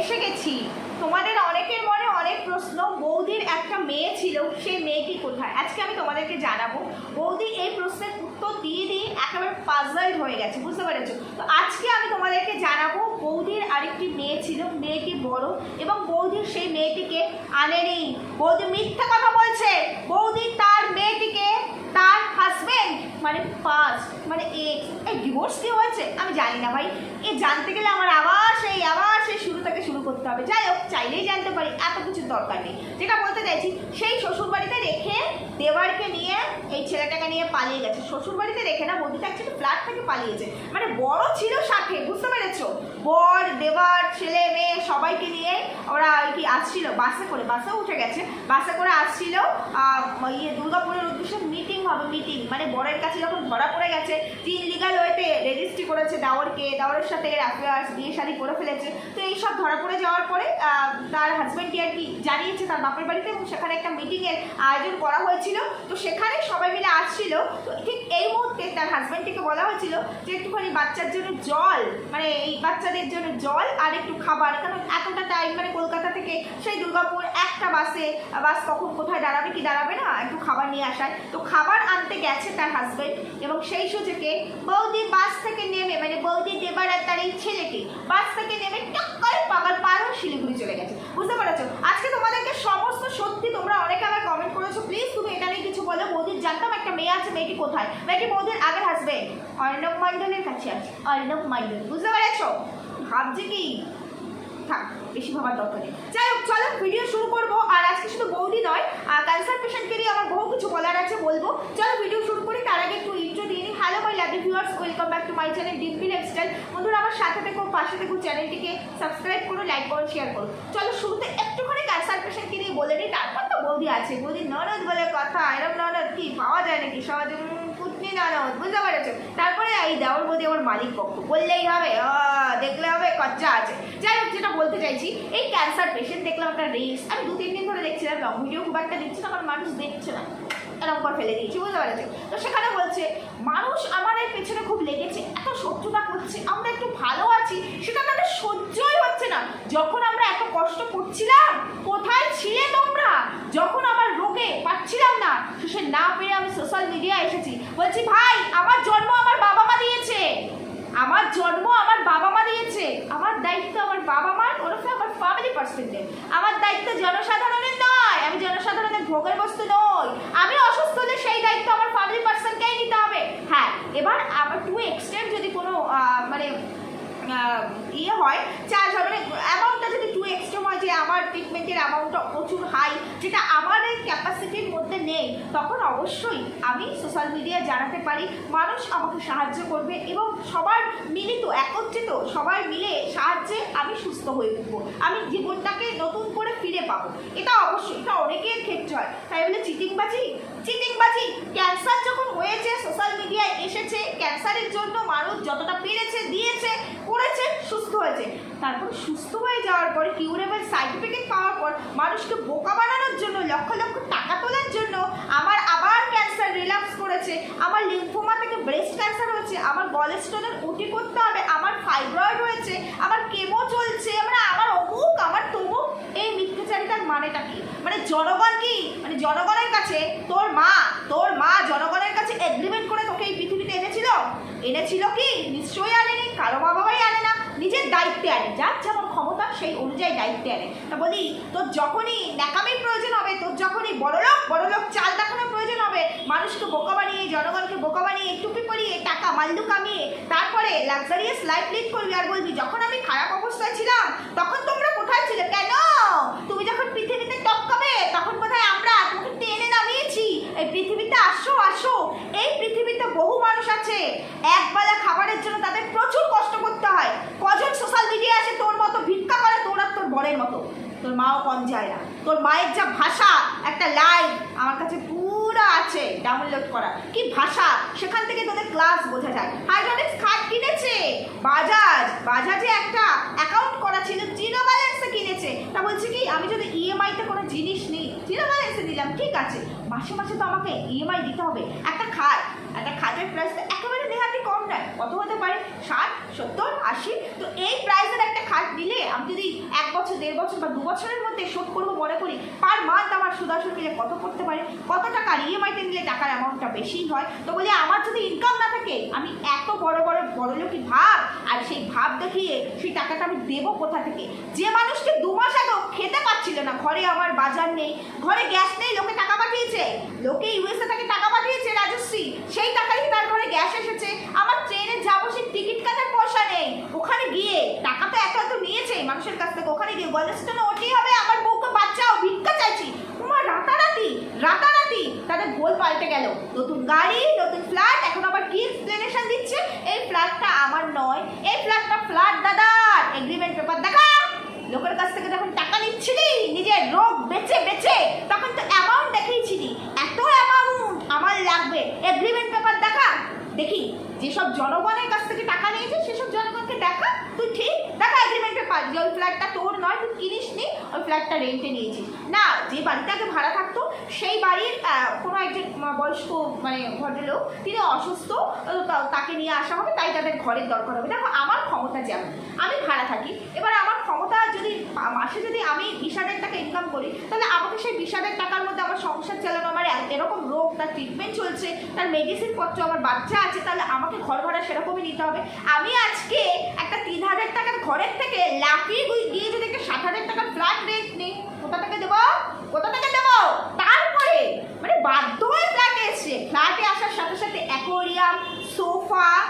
এসে গেছি। তোমাদের অনেকের মনে অনেক প্রশ্ন। বৌদির একটা মেয়ে ছিল সেই মেয়েটি কোথায়? আজকে আমি তোমাদেরকে জানাব। বৌদি এই প্রশ্নের উত্তর দিয়ে দিয়ে একেবারে পাজলড হয়ে গেছে, বুঝতে পেরেছ? তো আজকে আমি তোমাদেরকে জানাব, বৌদির আরেকটি মেয়ে ছিল, মেয়েটি বড় এবং বৌদির সেই মেয়েটিকে আনেনি। বৌদি মিথ্যা কথা বলছে। বৌদি তার মেয়েটিকে তার হাজবেন্ড মানে ফার্স্ট মানে এক্স এই ডিভোর্স কি হয়েছে? আমি জানি না ভাই। এ জানতে গেলে আমার আবার সেই আবার সেই শুরু থেকে শুরু করতে হবে। যাই হোক, চাইলেই জানতে পারি, এত কিছুর দরকার নেই। যেটা বলতে চাইছি, সেই শ্বশুরবাড়িতে রেখে দেওয়ারকে নিয়ে এই ছেলেটাকে নিয়ে পালিয়ে গেছে। শ্বশুরবাড়িতে রেখে না, বৌদিটা অ্যাকচুয়ালি ফ্ল্যাট থেকে পালিয়েছে। মানে বড় ছিল সাথে, বুঝতে পেরেছ? বর, দেওয়ার, ছেলে, মেয়ে, সবাইকে নিয়ে ওরা আর কি আসছিল। বাসে করে বাসে উঠে গেছে। বাসে করে আসছিল ইয়ে দুর্গাপুরের উদ্দেশ্যে মিটিং হবে মিটিং মানে বরের কাছে যখন ধরা পড়ে গেছে তিন লিগাল ওয়েতে রেজিস্ট্রি করেছে দাওয়ারকে দাওয়ারের সাথে অ্যাফেয়ার্স বিয়ে শাদি করে ফেলেছে, তো এই সব ধরা পড়ে যাওয়ার পরে তার হাজব্যান্ডটি আর কি জানিয়েছে তার বাপের বাড়িতে? এবং সেখানে একটা মিটিংয়ের আয়োজন করা হয়েছিল। তো সেখানে সবাই মিলে আসছিল। তো ঠিক এই মুহূর্তে তার হাজব্যান্ডটিকে বলা হয়েছিল যে একটুখানি বাচ্চার জন্য জল মানে এই বাচ্চাদের জন্য জল আর একটু খাবার। কারণ এতটা টাইম মানে কলকাতা থেকে সেই দুর্গাপুর একটা বাসে, বাস কখন কোথায় দাঁড়াবে, কি দাঁড়াবে না, একটু খাবার নিয়ে আসায়। তো খাবার আনতে গেছে তার হাজবেন্ড এবং সেই সুযোগে বৌদি বাস থেকে নেমে মানে বৌদি দেবার আর তার এই ছেলেটি বাস থেকে নেমে টক করে পাগল পার শিলিগুড়ি চলে গেছে। বুঝতে পেরেছ? আজকে তোমাদেরকে সমস্ত সত্যি তোমরা অনেকে আমার কমেন্ট করেছ। প্লিজ তুমি এটা নিয়ে কিছু বলো। বৌদির জানতাম একটা মেয়ে আছে, মেয়েটি কোথায়? মেয়েটি বৌদির আগের হাজবেন্ড অর্ণব মণ্ডলের কাছে আছে। অর্ণব মণ্ডল বুঝতে পেরেছ? ভাবছে কি? থাক। বেশি ভাবার দরকার নেই। যাই হোক, চলো ভিডিও শুরু করব। আর আজকে শুধু বৌদি নয় আর ক্যান্সার পেশেন্টকে নিয়ে আমার বহু কিছু বলার আছে বলব। চলো ভিডিও শুরু করি, তার আগে একটু ইন্ট্রো দিয়ে নিই। Hello my lovely viewers welcome back to my channel Dimpi lifestyle বন্ধুরা, আমার সাথে থেকো, পাশে থেকো চ্যানেলটিকে সাবস্ক্রাইব করো লাইক করো শেয়ার করো। চলো, শুরুতে একটুখানি ক্যান্সার পেশেন্টকে নিয়ে বলে নিই। তারপর তো বৌদি আছে। বৌদি ননদ বলে কথা এরকম ননদ কি? পাওয়া যায় নাকি? সমাজে কুটনি ননদ বুঝতে পেরেছ। তারপরে এই দেওয়ার বৌদি আমার মালিক পক্ষ। বললেই হবে দেখলে হবে খরচা আছে। যাই হোক, যেটা বলতে চাইছি, এই ক্যান্সার পেশেন্ট দেখলাম একটা রেস আমি দু, তিন দিন ধরে দেখছিলাম লং ভিডিও খুব একটা দিচ্ছি না মানুষ দেখছে না। এরকম করে ফেলে দিয়েছি, বুঝতে পেরেছ? তো সেখানে বলছে, মানুষ আমাদের পেছনে খুব লেগেছে, এত শত্রুতা করছে, আমরা একটু ভালো আছি, সেটা তাদের সহ্যই হচ্ছে না। যখন আমরা এত কষ্ট করছিলাম, কোথায় ছিলে তোমরা যখন আমার রোগে পাচ্ছিলাম না শেষে না পেরে আমি সোশ্যাল মিডিয়ায় এসেছি বলছি, ভাই, আমার জন্ম আমার বাবা মা দিয়েছে। আমার জন্ম আমার বাবা মা দিয়েছে। আমার দায়িত্ব আমার বাবা মার ওরফে আমার ফ্যামিলি পার্সেন্টের আমার দায়িত্ব জনসাধারণের নয়, আমি জনসাধারণের ভোগের বস্তু নই। আমি অসুস্থ হলে সেই দায়িত্ব আমার ফ্যামিলি পার্সনকেই নিতে হবে? হ্যাঁ এবার আবার টু এক্সটেন্ট যদি কোনো মানে ইয়ে হয় চার্জ হয়। মানে অ্যামাউন্টটা যদি টু এক্সট্রিম হয়, যে আমার ট্রিটমেন্টের অ্যামাউন্টটা প্রচুর হাই যেটা আমার এই ক্যাপাসিটির মধ্যে নেই, তখন অবশ্যই আমি সোশ্যাল মিডিয়ায় জানাতে পারি। মানুষ আমাকে সাহায্য করবে এবং সবার মিলিত একত্রিত, সবাই মিলে সাহায্যে আমি সুস্থ হয়ে উঠবো। আমি জীবনটাকে নতুন করে ফিরে পাবো। এটা অবশ্যই, এটা অনেকের ক্ষেত্রে হয়। তাই বলে চিটিংবাজি চিটিংবাজি ক্যান্সার যখন হয়েছে সোশ্যাল মিডিয়ায় এসেছে ক্যান্সারের জন্য মানুষ যতটা পেরেছে, দিয়েছে করেছে, সুস্থ হয়েছে। তারপর সুস্থ হয়ে যাওয়ার পরে কিউরেবল সার্টিফিকেট পাওয়ার পর মানুষকে বোকা বানানোর জন্য, লক্ষ লক্ষ টাকা তোলার জন্য আমার আবার ক্যান্সার রিল্যাক্স করেছে। আমার লিম্ফোমা থেকে ব্রেস্ট ক্যান্সার হয়েছে, আমার গলেস্টোনের ওটি করতে হবে, আমার ফাইব্রয়েড হয়েছে, আমার কেমো চলছে মানে আমার অমুক, আমার তমুক। এই মিথ্যাচারিতার মানেটা কি? মানে জনগণ কি? মানে জনগণের কাছে তোর মা তোর মা জনগণের কাছে এগ্রিমেন্ট করে তোকে এই পৃথিবীতে এনেছিল এনেছিল কি? নিশ্চয়ই আনেনি, কারও মা বাবাই আনে না, নিজের দায়িত্বে আনে, যার যেমন ক্ষমতা সেই অনুযায়ী দায়িত্বে আনে। তা বলি, তোর যখনই ন্যাকামির প্রয়োজন হবে, তোর যখনই বড়লোক বড়লোক চাল দেখানোর প্রয়োজন হবে, মানুষকে বোকা বানিয়ে, জনগণকে বোকা বানিয়ে, টুপি পরিয়ে, টাকা মাল্লু কামিয়ে, তারপরে লাক্সারিয়াস লাইফ লিড করবি আর বলবি, যখন আমি খারাপ অবস্থায় ছিলাম, তখন তোমরা কোথায় ছিলে? কেন? তুমি যখন পৃথিবীতে টপকাবে, তখন কোথায় আমরা? তোমাকে টেনে এই পৃথিবীতে আসো আসো। এই পৃথিবীতে বহু মানুষ আছে। একবেলা খাবারের জন্য তাদের প্রচুর কষ্ট করতে হয়। কজন সোশ্যাল মিডিয়া আছে তোর মতো ভিক্ষা করে, তোর আর তোর বরের মতো? তোর মাও কম যায় না। তোর মায়ের যা ভাষা, একটা লাইন আমার কাছে পুরো আছে ডাউনলোড করা। কি ভাষা? সেখান থেকে তোদের ক্লাস বোঝা যায়। হাইড্রোলিক্স খাট কিনেছে। বাজাজ, বাজাজে একটা অ্যাকাউন্ট করা ছিল জিরো ব্যালেন্সে কিনেছে। তা বলছে কি, আমি যদি ইএমআইতে কোনো জিনিস নিই জিরো ব্যালেন্সে দিলাম, ঠিক আছে। মাসে মাসে তো আমাকে ইএমআই দিতে হবে। একটা খাট একটা খাটের প্রাইস তো একেবারে নেহাতি কম নয়। কত হতে পারে? ষাট, সত্তর, আশি? তো এই প্রাইসের একটা খাট নিলে আমি যদি এক বছর, দেড় বছর বা দু বছরের মধ্যে শোধ করব মনে করি, পার মান্থ আমার সুদাসুর মিলে কত করতে পারে, কত টাকা ইএমআইতে নিলে টাকার অ্যামাউন্টটা বেশি হয়? তো বলি আমার যদি ইনকাম না থাকে, আমি এত বড় বড় বড় লোকই ভাব, আর সেই ভাব দেখিয়ে সেই টাকাটা আমি দেবো কোথা থেকে? যে মানুষকে দু মাস আগেও খেতে পাচ্ছিল না, ঘরে আমার বাজার নেই, ঘরে গ্যাস নেই, লোকে টাকা পাঠিয়েছে। লোকে ইউএসএ থেকে টাকা পাঠিয়েছে রাজশ্রী। সেই টাকাই তার ঘরে গ্যাস এসেছে। আমার ট্রেনে যাব, সেই টিকিট কাটার পয়সা নেই। ওখানে গিয়ে টাকা তো এত এত নিয়েছে মানুষের কাছ থেকে। ওখানে গিয়ে গলের স্টেশনে ওঠেই হবে আমার বউকে বাচ্চাও ভিক্ষা চাইছি। তোমার রাতারাতি রাতারাতি। তাদের গোল পাল্টে গেল। নতুন গাড়ি, নতুন ফ্ল্যাট এখন আবার কি এক্সপ্লেনেশন দিচ্ছে। এই ফ্ল্যাটটা আমার নয়। এই ফ্ল্যাটটা ফ্ল্যাট দাদার এগ্রিমেন্ট পেপার দেখা। লোকের কাছ থেকে যখন টাকা নিচ্ছিলি, নিজের রোগ বেচে বেচে তখন তো অ্যামাউন্ট অ্যামাউন্ট আমার লাগবে এগ্রিমেন্ট পেপার দেখা। দেখি যেসব জনগণের কাছ থেকে টাকা নিয়েছে সেসব জনগণকে দেখা, তুই ঠিক, দেখা এগ্রিমেন্ট পেপার যে ওই ফ্ল্যাটটা তোর নয়, তুই কিনিস নি, ওই ফ্ল্যাটটা রেন্টে নিয়েছিস। না, যে বাড়িটাকে ভাড়া থাকতো, সেই বাড়ির কোনো একজন বয়স্ক মানে ভদ্রলোক, তিনি অসুস্থ তাকে নিয়ে আসা হবে, তাই তাদের ঘরের দরকার হবে। দেখো, আমার ক্ষমতা যেমন, আমি ভাড়া থাকি। এবার আমার ক্ষমতা যদি মাসে যদি আমি বিশ হাজার টাকা ইনকাম করি, তাহলে আমাকে সেই বিশ হাজার টাকার মধ্যে আমার সংসার চালানো, আমার এরকম রোগ, তার ট্রিটমেন্ট চলছে, তার মেডিসিন পত্র, আমার বাচ্চা আছে, তাহলে আমাকে ঘর ভাড়া সেরকমই নিতে হবে। আমি আজকে একটা তিন হাজার টাকার ঘরের থেকে লাফিয়ে গুই- গিয়ে যদি একটা সাত হাজার টাকার ফ্ল্যাট রেন্ট নেই, কোথা থেকে দেবো? কোথা থেকে দেবো? তারপরে মানে বাধ্য হয়ে ফ্ল্যাটে এসছে। ফ্ল্যাটে আসার সাথে সাথে অ্যাকোরিয়াম সোফা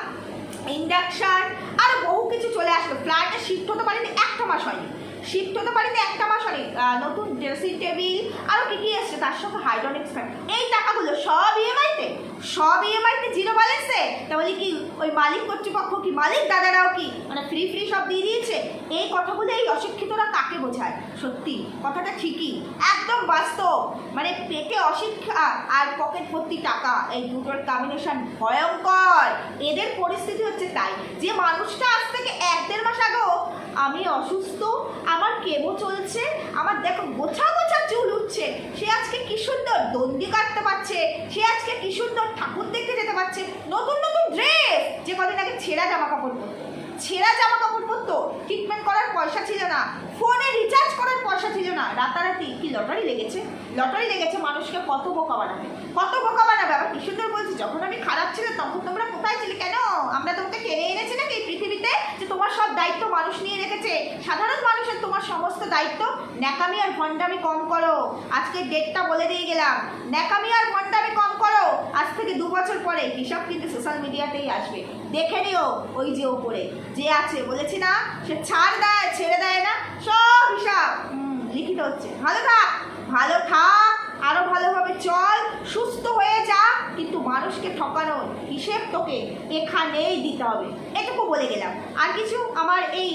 ইন্ডাকশান আরও বহু কিছু চলে আসলো। ফ্ল্যাটে শিফট হতে পারেনি, একটা মাস হয়নি। শিফট হতে পারিনি একটা মাস আহ, নতুন ড্রেসিং টেবিল আরও কি কি এসছে তার সঙ্গে হাইড্রোনিক্স ফ্যান এই টাকাগুলো সব ইএমআইতে সব ইএমআইতে জিরো ব্যালেন্সে তা বলি কি ওই মালিক কর্তৃপক্ষ কি মালিক দাদারাও কি মানে ফ্রি ফ্রি সব দিয়ে দিয়েছে? এই কথাগুলো এই অশিক্ষিতরা কাকে বোঝায়? সত্যি কথাটা ঠিকই একদম বাস্তব। মানে পেটে অশিক্ষা আর পকেট ভর্তি টাকা এই দুটোর কম্বিনেশন ভয়ঙ্কর। এদের পরিস্থিতি হচ্ছে তাই যে মানুষটা আজ থেকে এক দেড় মাস আগেও আমি অসুস্থ আমার কেমো চলছে। আমার দেখো গোছা গোছা চুল উঠছে। সে আজকে কি সুন্দর দণ্ডি কাটতে পারছে। সে আজকে কি সুন্দর ঠাকুর দেখতে যেতে পারছে। নতুন নতুন ড্রেস যে কদিন আগে ছেঁড়া জামা কাপড় পরতো। ছেঁড়া জামা কাপড় পরতো। ট্রিটমেন্ট করার পয়সা ছিল না। ফোনে রিচার্জ করার পয়সা ছিল না। রাতারাতি কি লটারি লেগেছে? লটারি লেগেছে মানুষকে কত বোকা বানাবে? কত বোকা বানাবে? আবার কি সুন্দর বলছি, যখন আমি খারাপ ছিল তখন তোমরা কোথায় ছিলে কেন? আমরা তোমাকে টেনে এনেছি নাকি এই পৃথিবীতে যে তোমার সব দায়িত্ব মানুষ নিয়ে রেখেছে সাধারণ মানুষের তোমার দায়িত্ব? ন্যাকামি আর ভণ্ডামি কম করো। আজকে ডেটটা বলে দিয়ে গেলাম। ন্যাকামি আর ভণ্ডামি কম করো। আজ থেকে দু বছর পরে হিসাব কিন্তু সোশ্যাল মিডিয়াতেই আসবে। দেখে নিও ওই যে ওপরে। যে আছে, বলেছি না, সে ছাড় দেয়, ছেড়ে দেয় না, সব হিসাব। লিখিত হচ্ছে। ভালো থাক। ভালো থাক। আরও ভালোভাবে চল, সুস্থ হয়ে যা, কিন্তু মানুষকে ঠকানো হিসেব তোকে এখানেই দিতে হবে। এটুকু বলে গেলাম। আর কিছু আমার এই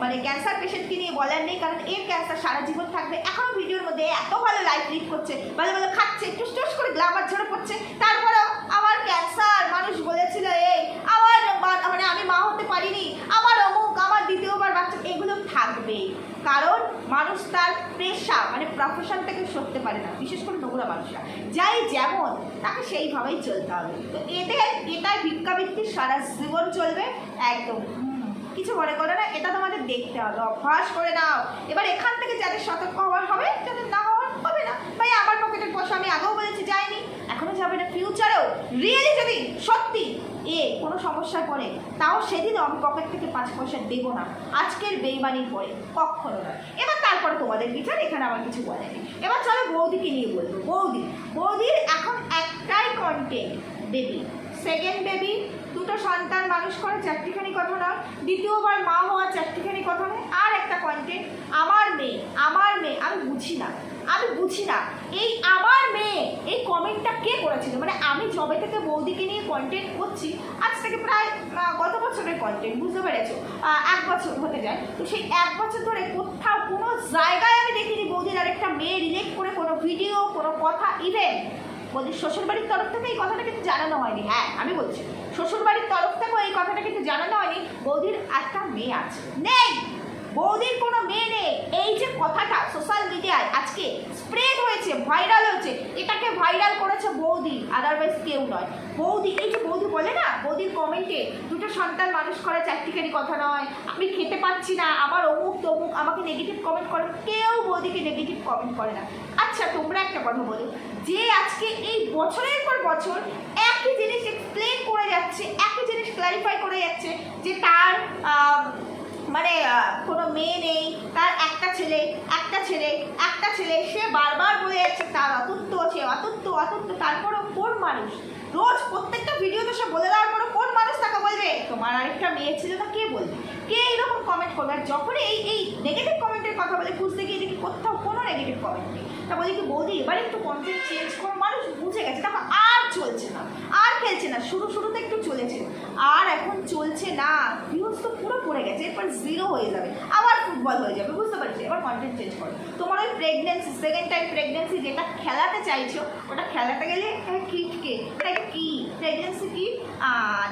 মানে ক্যান্সার পেশেন্টকে নিয়ে বলার নেই, কারণ এর ক্যান্সার সারা জীবন থাকবে। এখনও ভিডিওর মধ্যে এত ভালো লাইফ লিড করছে ভালো ভালো খাচ্ছে, টুস টুস করে গ্লামার ঝরে পড়ছে তারপরেও আমার ক্যান্সার মানুষ বলেছিল এই আমার মা- মানে আমি মা হতে পারিনি আমার অমুক আমার দ্বিতীয়বার বাচ্চা এগুলো থাকবেই কারণ মানুষ তার পেশা মানে প্রফেশন থেকে সরতে পারে না, বিশেষ করে নোংরা মানুষরা। যাই যেমন, তাকে সেইভাবেই চলতে হবে। তো এতে, এটাই ভিক্ষাবৃত্তি সারা জীবন চলবে, একদম। কিছু মনে করে না, এটা তোমাদের দেখতে হবে। অভ্যাস করে নাও। এবার এখান থেকে যাদের সতর্ক হওয়ার হবে, যাদের না ভাই, আমার পকেটের পয়সা আমি আগেও বলেছি, যাইনি। এখনও যাবে না ফিউচারেও রিয়েলি যদি সত্যি এ কোনো সমস্যায় পড়ে, তাও সেদিনও আমি পকেট থেকে পাঁচ পয়সা দেবো না। আজকের বেইমানির পরে, কখনো না এবার তারপরে তোমাদের বিচার, এখানে আমার কিছু বলে এবার চলো বৌদিকে নিয়ে বলব বৌদি, বৌদির এখন একটাই কন্টেন্ট বেবি সেকেন্ড বেবি দুটো সন্তান মানুষ করে, চারটিখানি কথা নয়। দ্বিতীয়বার মা হওয়া চারটিখানি কথা নয়। আর একটা কন্টেন্ট আমার মেয়ে আমার মেয়ে, আমি বুঝি না। আমি বুঝি না। এই আমার মেয়ে, এই কমেন্টটা কে করেছিল? মানে আমি জবে থেকে বৌদিকে নিয়ে কন্টেন্ট করছি, আজ থেকে প্রায় গত বছরের কন্টেন্ট বুঝতে পেরেছ? এক বছর হতে যায়। তো সেই এক বছর ধরে কোথাও কোনো জায়গায় আমি দেখিনি বৌদির আরেকটা মেয়ে রিলেট করে কোনো ভিডিও কোনো কথা ইভেন বৌদির শ্বশুরবাড়ির তরফ থেকে এই কথাটা কিন্তু জানানো হয়নি। হ্যাঁ আমি বলছি, শ্বশুরবাড়ির তরফ থেকেও এই কথাটা কিন্তু জানানো হয়নি। বৌদির একটা মেয়ে আছে। নেই! বৌদির কোনো মেয়ে নেই। এই যে কথাটা সোশ্যাল মিডিয়ায় আজকে স্প্রেড হয়েছে ভাইরাল হয়েছে, এটাকে ভাইরাল করেছে বৌদি আদারওয়াইজ কেউ নয়। বৌদি, এই যে বৌদি বলে না, বৌদির কমেন্টে দুটো সন্তান মানুষ করা, চারটিখানি কথা নয়, আমি খেতে পাচ্ছি না, আমার অমুক তমুক, আমাকে নেগেটিভ কমেন্ট করে, কেউ বৌদিকে নেগেটিভ কমেন্ট করে না। আচ্ছা তোমরা একটা কথা বলো, যে আজকে এই বছরের পর বছর একই জিনিস এক্সপ্লেন করে যাচ্ছে, একই জিনিস ক্লারিফাই করে যাচ্ছে, যে তার মানে কোনো মেয়ে নেই, তার একটা ছেলে একটা ছেলে একটা ছেলে, সে বারবার বলে যাচ্ছে, তার অতুত্ব সে অতুত্ব অতুত্ব, তারপরও কোন মানুষ? রোজ প্রত্যেকটা ভিডিওতে সে বলে দেওয়ার পরও কোন মানুষ তাকে বলবে, তোমার আরেকটা মেয়ে ছিল না কে বলবে? কে এইরকম কমেন্ট করবে? আর যখনই এই এই নেগেটিভ কমেন্টের কথা বলে, খুঁজতে গিয়ে দেখি কোথাও কোনো নেগেটিভ কমেন্ট নেই। তা বলি কি বৌদি, এবার একটু কন্টেন্ট চেঞ্জ করো। মানুষ বুঝে গেছে তারপর আর চলছে না, আর খেলছে না, শুরু শুরুতে একটু চলেছে। আর এখন চলছে না ভিউজ তো পুরো পড়ে গেছে, এরপর জিরো হয়ে যাবে, আবার ফুটবল হয়ে যাবে, বুঝতে পারছি, এবার কন্টেন্ট চেঞ্জ করো। তোমার ওই প্রেগনেন্সি সেকেন্ড টাইম প্রেগনেন্সি যেটা খেলাতে চাইছো, ওটা খেলাতে গেলে কিটকে এটা কি? প্রেগনেন্সি কি?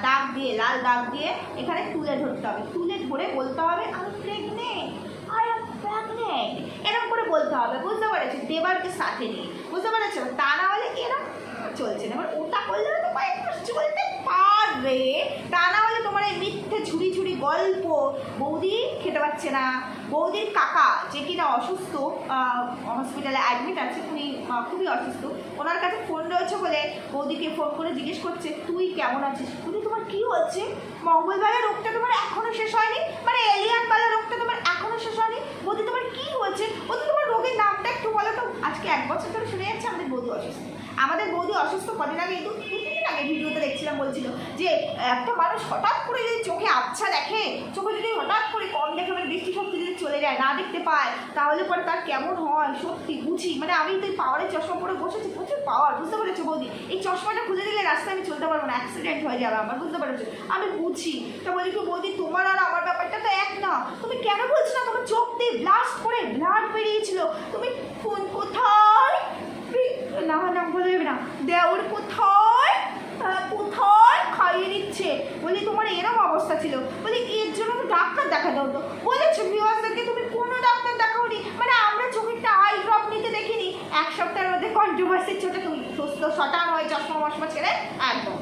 দাগ দিয়ে, লাল দাগ দিয়ে এখানে তুলে ধরতে হবে, তুলে ধরে বলতে হবে, আমি প্রেগনেন্ট প্রেগনেন্ট এরকম করে বলতে হবে, বুঝতে পেরেছি? দেবারকে সাথে নিয়ে। বুঝতে পেরেছ? তা না হলে এরকম? চলছে না। এবার ওটা করলে তো কয়েক মাস চলতে পারবে। তা না হলে তোমার এই মিথ্যে ছুরি ছুরি গল্প বৌদি খেতে পাচ্ছে না। বৌদির কাকা যে কিনা অসুস্থ হসপিটালে অ্যাডমিট আছে, উনি খুবই অসুস্থ। ওনার কাছে ফোন রয়েছে বলে বৌদিকে ফোন করে জিজ্ঞেস করছে, তুই কেমন আছিস? বৌদি তোমার কি হচ্ছে? মঙ্গলবারের রোগটা তোমার এখনও শেষ হয়নি? মানে এলিয়ান বালা রোগটা তোমার এখনও শেষ হয়নি? বৌদি, তোমার কি ও তো তোমার রোগের নামটা একটু বলো তো। আজকে এক বছর ধরে শুনে যাচ্ছে আমাদের বধু অসুস্থ। আমাদের বৌদি অসুস্থ কদিন আগে, দু তিন আগে ভিডিওতে দেখছিলাম বলছিল যে, একটা মানুষ হঠাৎ করে যদি চোখে আবছা দেখে, চোখে যদি হঠাৎ করে কম দেখে মানে দৃষ্টিশক্তি যদি চলে যায়, না দেখতে পায়, তাহলে পরে তার কেমন হয়? সত্যি বুঝি। মানে আমি তো এই পাওয়ারের চশমা পরে বসেছি, প্রচুর পাওয়ার বুঝতে পেরেছ বৌদি? এই চশমাটা খুলে দিলে রাস্তায় আমি চলতে পারব না অ্যাক্সিডেন্ট হয়ে যাবে আমার, বুঝতে পেরেছ? আমি বুঝি। তা বলি কি, বৌদি, তোমার আর আমার ব্যাপারটা তো এক না। তুমি কেন বলছো না, তোমার চোখ দিয়ে ব্লাস্ট করে ব্লাড বেরিয়েছিল? তুমি ফোন কোথায়? না না। দেওর কোথায় কোথায় খাইয়ে নিচ্ছে বলি, তোমার এরকম অবস্থা ছিল। বলি, এর জন্য তো ডাক্তার দাও তো বলেছে ভিউয়ার্সদেরকে তুমি কোনো ডাক্তার দেখাওনি? মানে আমরা চোখেরটা আই ড্রপ নিতে দেখিনি। এক সপ্তাহের মধ্যে কন্ট্রোভার্সির ছোটো তুমি সুস্থ শটান হয় চশমা মশমা ছেড়ে একদম।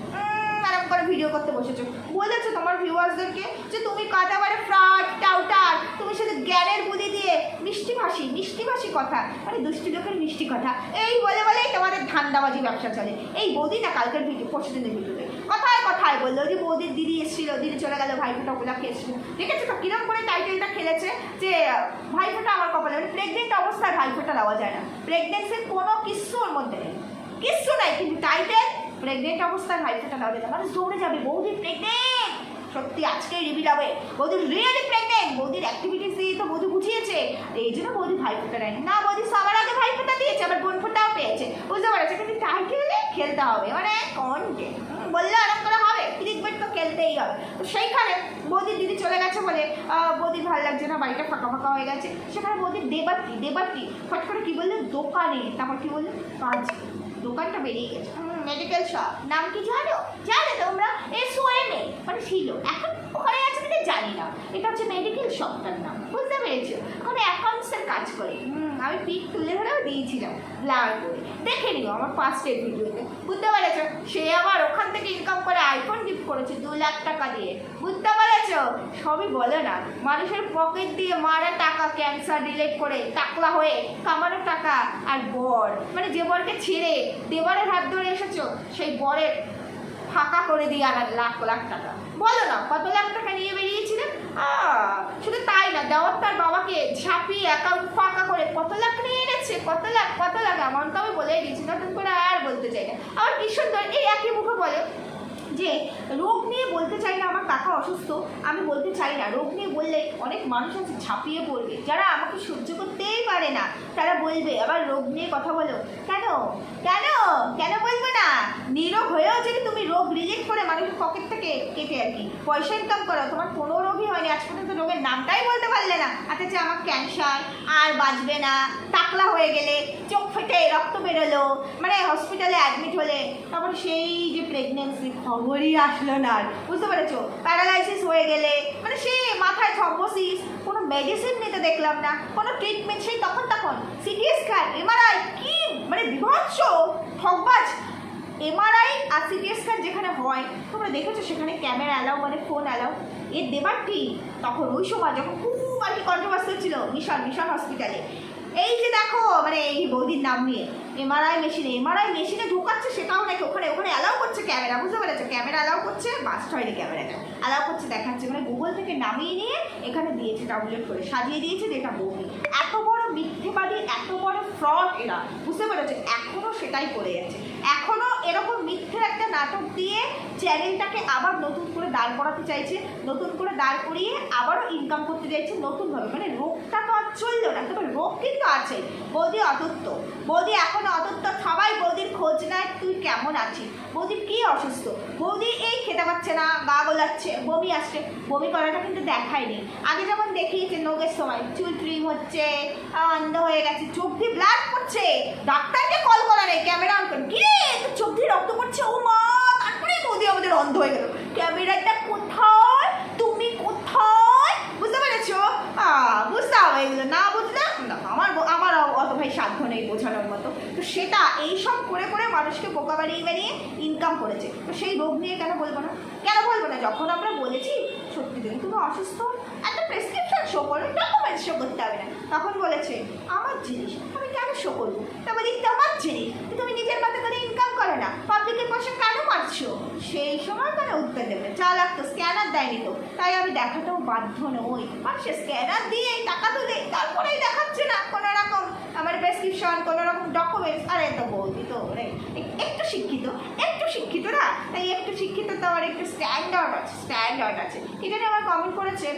এরকম করে ভিডিও করতে বসেছো। বলেছ তোমার ভিউয়ার্সদেরকে যে তুমি কাটাবারে ফ্রাড টাউটার তুমি শুধু জ্ঞানের বুদ্ধি দিয়ে মিষ্টি ভাষী মিষ্টি ভাষী কথা মানে দুষ্টি লোকের মিষ্টি কথা। এই বলে বলেই তোমাদের ধান্দাবাজি ব্যবসা চলে। এই বৌদি না কালকের ভিডিও পরশু দিনের ভিডিওতে কথায় কথায় বলল যে বৌদির দিদি এসেছিল দিদি চলে গেল ভাইফোঁটা উপলক্ষে এসেছিল দেখেছ তো কিরম করে টাইটেলটা খেলেছে যে আহ, ভাইফোঁটা আমার কপালে। মানে প্রেগনেন্ট অবস্থায় ভাইফোঁটা দেওয়া যায় না। প্রেগনেন্সির কোনো কিচ্ছু ওর মধ্যে নেই। কিচ্ছু নাই কিন্তু টাইটেল প্রেগনেন্ট অবস্থায় ভাইফোঁটা যায় না মানুষ দৌড়ে যাবে। বৌদি প্রেগনেন্ট সত্যি, আজকেই রিভিল হবে বৌদি রিয়েলি প্রেগনেন্ট বৌদির অ্যাক্টিভিটিস দিয়ে তো বৌদি বুঝিয়েছে এই জন্য বৌদি ভাইফোঁটা নেয়নি। না, বৌদি সবার আগে ভাইফোঁটা দিয়েছে, আবার বোন ফোঁটাও পেয়েছে। বুঝতে পারছে? কিন্তু টাইটেলে খেলতে হবে। মানে কন্টেন্ট বললে আরাম করে হবে। ক্রিকবেট তো খেলতেই হবে। তো সেইখানে বৌদির দিদি চলে গেছে বলে বৌদির ভালো লাগছে না, বাড়িটা ফাঁকা ফাঁকা হয়ে গেছে। সেখানে বৌদির দেবাত্রী দেবাত্রী, ফট করে কী বলল? দোকানে, তারপর কী বলল? কাজ। দোকানটা বেরিয়ে গেছে। মেডিকেল শপ নাম কি জানো? জানো তোমরা? এস ও মানে ছিল। এখন ওখানে আছে কিনা জানি না। এটা হচ্ছে মেডিকেল শপটার নাম। বুঝতে পেরেছ? ওখানে অ্যাকাউন্টসের কাজ করে। আমি পিক তুলে ধরেও দিয়েছিলাম। ব্লার করে। দেখে নিও আমার ফার্স্টের ভিডিওতে বুঝতে পেরেছ? সে আবার ওখান থেকে ইনকাম করে আইফোন গিফট করেছে দু লাখ টাকা দিয়ে। বুঝতে পেরেছ? সবই বলে না। মানুষের পকেট দিয়ে মারা টাকা ক্যান্সার রিলেট করে টাকলা হয়ে কামানো টাকা আর বর। মানে যে বরকে ছেড়ে দেওয়ারের হাত ধরে এসেছ, সেই বরের ফাঁকা করে দিয়ে আনার লাখ লাখ টাকা। বলো না, কত লাখ টাকা নিয়ে শুধু তাই না দেওয়ার তার বাবাকে ঝাঁপিয়ে অ্যাকাউন্ট ফাঁকা করে কত লাখ নিয়ে এনেছে, কত লাখ কত লাখ অ্যামাউন্ট আমি বলে দিয়েছি, নতুন করে আর বলতে চাই না। আবার কি সুন্দর, এই একই মুখে বলে যে রোগ নিয়ে বলতে চাই না আমার কাকা অসুস্থ, আমি বলতে চাই না। রোগ নিয়ে বললে অনেক মানুষ আছে ঝাঁপিয়ে পড়বে। যারা আমাকে সহ্য করতেই পারে না, তারা বলবে, আবার রোগ নিয়ে কথা বলো। কেন? কেন? কেন বলব না? নিরোগ হয়েও যদি তুমি রোগ রিজেক্ট করে মানুষের পকেট থেকে কেটে আর কি, পয়সা ইনকাম করো তোমার কোনো রোগই হয়নি, আজ পর্যন্ত রোগের নামটাই বলতে পারলে না। আচ্ছা যে আমার ক্যান্সার, আর বাঁচবে না টাকলা হয়ে গেলে, চোখ ফেটে রক্ত বেরোলো মানে হসপিটালে অ্যাডমিট হলে, তারপর সেই যে প্রেগনেন্সি খবরই আসলো না আর। বুঝতে পেরেছ? প্যারালাইসিস হয়ে গেলে মানে সে মাথায় থম্বোসিস কোনো মেডিসিন নিতে দেখলাম না, কোনো ট্রিটমেন্ট সেই তখন তখন সিটি স্ক্যান এমআরআই কি মানে বিভৎস, ঠকবাজ এমআরআই আর সিটি স্ক্যান যেখানে হয়, তোমরা দেখেছ সেখানে ক্যামেরা অ্যালাউ মানে ফোন অ্যালাউ এর দেবার ঠিক তখন ওই সময় যখন খুব আর কি কন্ট্রোভার্সি ছিল মিশন মিশন হসপিটালে এই যে দেখো মানে এই বৌদির নাম নিয়ে এমআরআই মেশিনে এমআরআই মেশিনে ঢোকাচ্ছে, সেটাও নাকি ওখানে ওখানে অ্যালাউ করছে ক্যামেরা বুঝতে পেরেছ? ক্যামেরা অ্যালাউ করছে বাস্ট হয়নি ক্যামেরাটা অ্যালাউ করছে, দেখাচ্ছে। মানে গুগল থেকে নামিয়ে নিয়ে এখানে দিয়েছে ডাউনলোড করে, সাজিয়ে দিয়েছে যে এটা বৌদি। এত বড় মিথ্যেবাদী এত বড় ফ্রড এরা। বুঝতে পেরেছে? এখনও সেটাই করে যাচ্ছে এখনও এরকম মিথ্যের একটা নাটক দিয়ে চ্যানেলটাকে আবার নতুন করে দাঁড় করাতে চাইছে, নতুন করে দাঁড় করিয়ে আবারও ইনকাম করতে চাইছে নতুনভাবে। মানে রোগটা তো আর চলল না তবে রোগ কিন্তু আছে বৌদি অতত্ব বৌদি এখনও অতত্ব সবাই বৌদির খোঁজ নেয়, তুই কেমন আছিস? বৌদির কি অসুস্থ? বৌদি এই খেতে পাচ্ছে না, গা গোলাচ্ছে, বমি আসছে। বমি করাটা কিন্তু দেখায়নি। আগে যেমন দেখিয়েছে নোগের সময়, চুল ট্রিম হচ্ছে, অন্ধ হয়ে গেছে, চোখ দিয়ে ব্লাড পড়ছে। ডাক্তারকে কল করা নেই ক্যামেরা অন করে। কি চোখ দিয়ে রক্ত পড়ছে? ও মা! বৌদি আমাদের অন্ধ হয়ে গেল। ক্যামেরাটা কোথায়? তুমি কোথায়? বুঝতে পেরেছ? বুঝতে হবে এগুলো না বুঝলে? আমার আমার অত ভাই সাধ্য নেই বোঝানোর মতো। তো সেটা, এইসব করে করে মানুষকে বোকা বানিয়ে বানিয়ে ইনকাম করেছে। তো সেই রোগ নিয়ে কেন বলব না? কেন বলব না? যখন আমরা বলেছি, সত্যি যদি তুমি অসুস্থ একটা প্রেসক্রিপশন শো করো ডকুমেন্টস শো করতে হবে না তখন বলেছে, আমার জিনিস, আমি কেন শো করব তা বলি তোমার জিনিস তুমি নিজের মতো করে ইনকাম করো না। পাবলিকের পয়সা কেন মারছো? সেই সময় মানে উত্তর দেবে চালাক তো স্ক্যানার দেয়নি তো। তাই আমি দেখাতেও বাধ্য নই। মানুষের স্ক্যানার দিয়ে টাকা তুলে, তারপরেই দেখাচ্ছে না কোনো রকম। আমার প্রেসক্রিপশন কোনো রকম ডকুমেন্টস আরে তো বৌদি তো একটু শিক্ষিত একটু শিক্ষিত না? তাই একটু শিক্ষিত তো আমার একটু স্ট্যান্ডার্ড আছে স্ট্যান্ডার্ড আছে। এখানে আমার কমেন্ট করেছে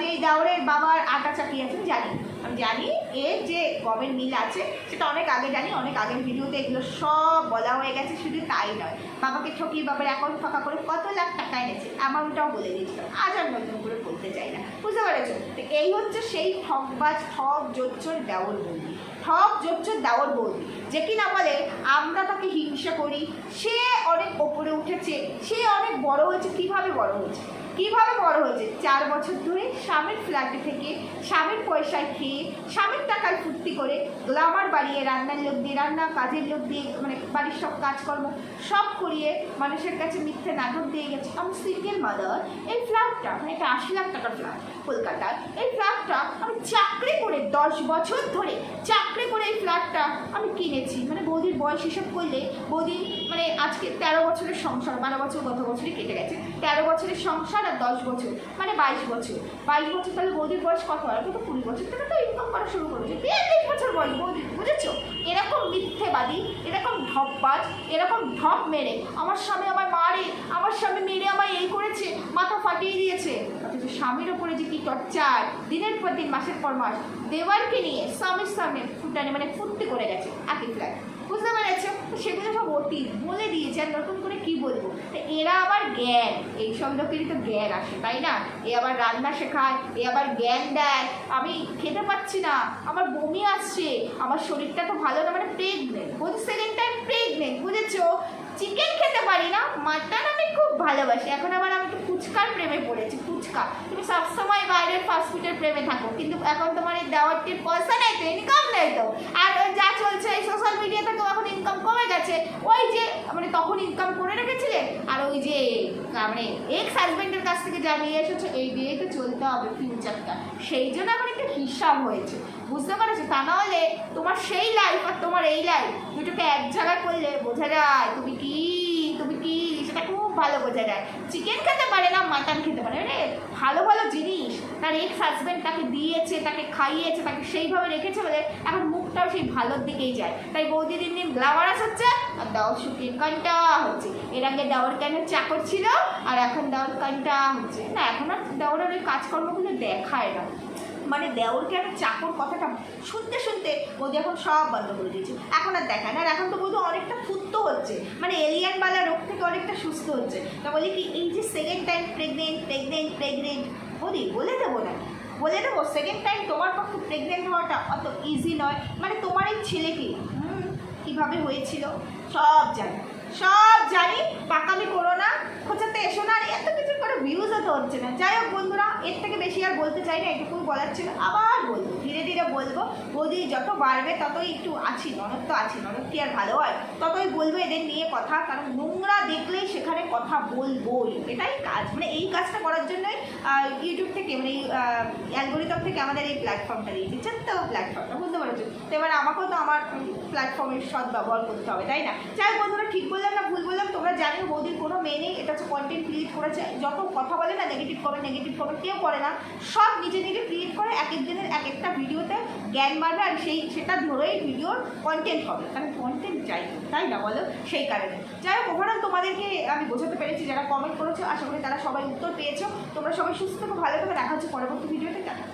যে এই দাউরের বাবার আটা চাকরি আছে জানি। আমি জানি এর যে গমের মিল আছে, সেটা অনেক আগে জানি, অনেক আগের ভিডিওতে এগুলো সব বলা হয়ে গেছে, শুধু তাই নয়। বাবাকে ঠকিয়ে বাবার অ্যাকাউন্ট ফাঁকা করে কত লাখ টাকা এনেছে? অ্যামাউন্টটাও বলে দিচ্ছিল আজ আর নতুন করে বলতে চাই না। বুঝতে পেরেছ? তো এই হচ্ছে সেই ঠকবাজ ঠক জোচ্চর দেওয়ার বন্দি। ঠক জোচ্চর দেওয়ার বন্দি। যে কিনা বলে, আমরা তাকে হিংসা করি। সে অনেক ওপরে উঠেছে। সে অনেক বড় হয়েছে। কীভাবে বড় হয়েছে? কীভাবে বড় হয়েছে? চার বছর ধরে স্বামীর ফ্ল্যাটে থেকে স্বামীর পয়সায় খেয়ে, স্বামীর টাকায় ফুর্তি করে গ্লামার বাড়িয়ে রান্নার লোক দিয়ে, রান্না কাজের লোক দিয়ে মানে বাড়ির সব কাজকর্ম সব করিয়ে মানুষের কাছে মিথ্যে নাটক দিয়ে গেছে। আমি সিঙ্গেল মাদার এই ফ্ল্যাটটা মানে একটা আশি লাখ টাকার ফ্ল্যাট কলকাতার, এই ফ্ল্যাটটা আমি চাকরি করে দশ বছর ধরে, চাকরি করে এই ফ্ল্যাটটা আমি কিনেছি। মানে বৌদির বয়স হিসাব করলে বৌদি মানে আজকে তেরো বছরের সংসার, বারো বছর, গত বছরই কেটে গেছে। তেরো বছরের সংসার আর দশ বছর মানে বাইশ বছর। বাইশ বছর তাহলে বৌদির বয়স কত? হয় তো কুড়ি বছর। থেকে তো ইনকাম করা শুরু করেছে বিয়াল্লিশ বছর বয়স, বৌদি, বুঝেছ? এরকম মিথ্যেবাদী, এরকম ঢপবাজ, এরকম ঢপ মেরে আমার স্বামী আমায় মারে, আমার স্বামী মেরে আমার এই করেছে, মাথা ফাটিয়ে দিয়েছে। অথচ স্বামীর ওপরে যে কি টর্চার, দিনের পর দিন, মাসের পর মাস দেওয়ারকে নিয়ে স্বামীর সামনে ফুটানি মানে ফুর্তি করে গেছে একই ফ্ল্যাট বুঝতে পেরেছ? সেগুলো সব অতীত। বলে দিয়েছে আর নতুন করে কি বলব? তো এরা আবার জ্ঞান। এইসব লোকেরই তো জ্ঞান আসে, তাই না? এ আবার রান্না শেখায়, এ আবার জ্ঞান দেয়। আমি খেতে পাচ্ছি না, আমার বমি আসছে, আমার শরীরটা তো ভালো না মানে প্রেগনেন্ট বলছি সেকেন্ড টাইম প্রেগনেন্ট বুঝেছ? চিকেন খেতে পারি না মাটন আমি খুব ভালোবাসি। এখন আবার আমি একটু ফুচকার প্রেমে পড়েছি, ফুচকা। তুমি সবসময় বাইরের ফাস্টফুডের প্রেমে থাকো, কিন্তু এখন তোমার এই দেওয়ারটির পয়সা নেই তো ইনকাম নেই তো। আর যা চলছে এই সোশ্যাল মিডিয়া থেকেও এখন ইনকাম কমে গেছে ওই যে মানে তখন ইনকাম করে রেখেছিলে? আর ওই যে মানে এক্স হাজব্যান্ডের কাছ থেকে যা নিয়ে এসেছ, এই দিয়েই তো চলতে হবে ফিউচারটা সেই জন্য এখন একটা হিসাব হয়েছে। বুঝতে পারছ? তা নাহলে তোমার সেই লাইফ আর তোমার এই লাইফ দুটোকে এক জায়গায় করলে বোঝা যায় তুমি কি তুমি কি, সেটা খুব ভালো বোঝা যায়। চিকেন খেতে পারে না মাটন খেতে পারে। রে ভালো ভালো জিনিস। তার এক্স হাজব্যান্ড তাকে দিয়েছে, তাকে খাইয়েছে, তাকে সেইভাবে রেখেছে বলে এখন মুখটাও সেই ভালোর দিকেই যায়। তাই বৌদি দিন দিন গ্লামারাস হচ্ছে আর দেওয়ার শুকিয়ে কানটা হচ্ছে। এর আগে দেওয়ার কেন চাকর ছিল, আর এখন দেওয়ার কানটা হচ্ছে। না, এখন আর দেওয়ার ওই কাজকর্মগুলো দেখায় না। মানে দেওরকে একটা চাকর কথাটা শুনতে শুনতে বৌদি এখন সব বন্ধ করে দিয়েছে। এখন আর দেখায় না, আর এখন তো বৌদি অনেকটা সুস্থ হচ্ছে। মানে এলিয়ানবালা রোগ থেকে অনেকটা সুস্থ হচ্ছে। তা বলি কি, এই যে second time pregnant pregnant pregnant বৌদি বলে দেবো না বলে দেবো সেকেন্ড টাইম তোমার পক্ষে প্রেগনেন্ট হওয়াটা অত ইজি নয়। মানে তোমার এই ছেলেকে কীভাবে হয়েছিল, সব জানি। সব জানি, পাকামি করো না খোঁচাতে এসো না, আর এত কিছু করে ভিউজও তো হচ্ছে না। যাই হোক বন্ধুরা, এর থেকে বেশি আর বলতে চাই না এটুকুই বলার ছিল। আবার বলব, ধীরে ধীরে বলব, বৌদি যত বাড়বে ততই একটু আছি, ননদ তো আছি, ননদ কি আর ভালো হয়? ততই বলব এদের নিয়ে কথা, কারণ নোংরা দেখলেই সেখানে কথা বলবোই। এটাই কাজ মানে এই কাজটা করার জন্যই ইউটিউব থেকে মানে অ্যালগোরিদম থেকে আমাদের এই প্ল্যাটফর্মটা দিয়ে দিয়েছে ছোট্ট প্ল্যাটফর্মটা বুঝতে পারছ? তো এবার আমাকেও তো আমার প্ল্যাটফর্মের সৎ ব্যবহার করতে হবে, তাই না? হোক বন্ধুরা, ঠিক বললাম না, ভুল বললাম, তোমরা জানিও বৌদির কোনো মেয়ে নেই, এটা হচ্ছে কন্টেন্ট ক্রিয়েট করেছে, যত কথা বলে না নেগেটিভ করে নেগেটিভ করে কেউ করে না, সব নিজে নিজে ক্রিয়েট করে, এক এক দিনের এক একটা ভিডিওতে জ্ঞান বাড়বে আর সেই, সেটা ধরেই ভিডিওর কন্টেন্ট হবে। কারণ কন্টেন্ট চাই তাই না বলো? সেই কারণে। যাই হোক ওভারঅল তোমাদেরকে আমি বোঝাতে পেরেছি যারা কমেন্ট করেছ, আশা করি তারা সবাই উত্তর পেয়েছ। তোমরা সবাই সুস্থ থাকো, ভালো থাকো, দেখা হচ্ছে পরবর্তী ভিডিওতে দেখা